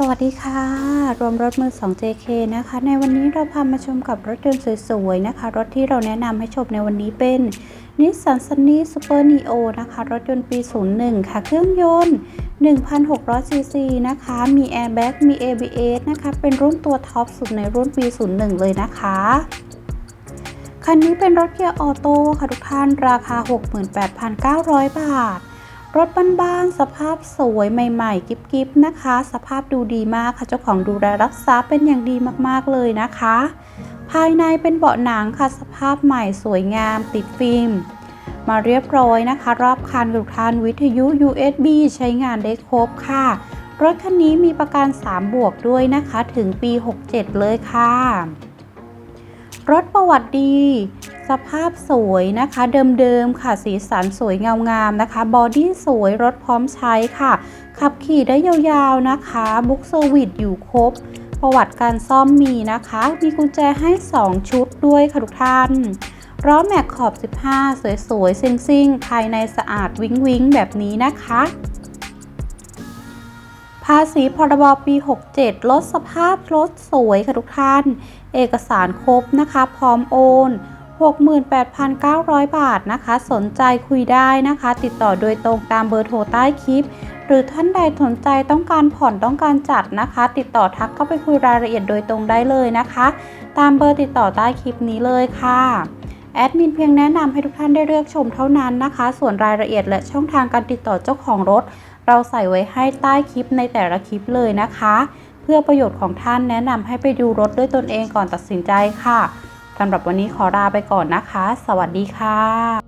สวัสดีค่ะ รวมรถมือ 2 JK นะคะ ในวันนี้เราพามาชมกับรถยนต์สวยๆนะคะ รถที่เราแนะนำให้ชมในวันนี้เป็น Nissan Sunny Super Neo นะคะ รถยนต์ปี 01 ค่ะ เครื่องยนต์ 1,600 cc นะคะ มี Airbag มี ABS นะคะ เป็นรุ่นตัวท็อปสุดในรุ่นปี 01 เลยนะคะ คันนี้เป็นรถเกียร์ออโต้ค่ะทุกท่าน ราคา 68,900 บาท รถบ้านๆสภาพสวยใหม่ๆ กิ๊บๆนะคะ สภาพดูดีมากค่ะเจ้าของดูแลรักษาเป็นอย่างดีมากๆเลยนะคะ ภายในเป็นเบาะหนังค่ะสภาพใหม่สวยงามติดฟิล์มมาเรียบร้อยนะคะ รอบคันทุกท่านวิทยุ USB ใช้งานได้ครบค่ะ รถคันนี้มีประกัน 3 บวกด้วยนะคะ ถึงปี 67 เลยค่ะ รถประวัติดี สภาพสวยนะคะเดิมๆค่ะสีสันสวยเงางามนะคะบอดี้สวยรถพร้อมใช้ค่ะ ขับขี่ได้ยาวๆนะคะบุ๊กเซอร์วิสอยู่ครบ ประวัติการซ่อมมีนะคะ มีกุญแจให้ 2 ชุดด้วยค่ะทุกท่านล้อแม็กขอบ 15 สวยๆซิ่งๆภายในสะอาดวิ้งวิ้งแบบนี้นะคะภาษีพรบปี 67 ลดสภาพรถสวยค่ะทุกท่าน เอกสารครบนะคะ พร้อมโอน 68,900 บาทนะคะ สนใจคุยได้นะคะ ติดต่อโดยตรงตามเบอร์โทรใต้คลิป หรือท่านใดสนใจต้องการผ่อนต้องการจัดนะคะ ติดต่อทักเข้าไปคุยรายละเอียดโดยตรงได้เลยนะคะ ตามเบอร์ติดต่อใต้คลิปนี้เลยค่ะแอดมินเพียงแนะนำให้ทุกท่านได้เลือกชมเท่านั้นนะคะ ส่วนรายละเอียดและช่องทางการติดต่อเจ้าของรถ เราใส่ไว้ให้ใต้คลิปในแต่ละคลิปเลยนะคะ เพื่อประโยชน์ของท่านแนะนำให้ไปดูรถด้วยตนเองก่อนตัดสินใจค่ะ สำหรับวันนี้ขอลาไปก่อนนะคะ สวัสดีค่ะ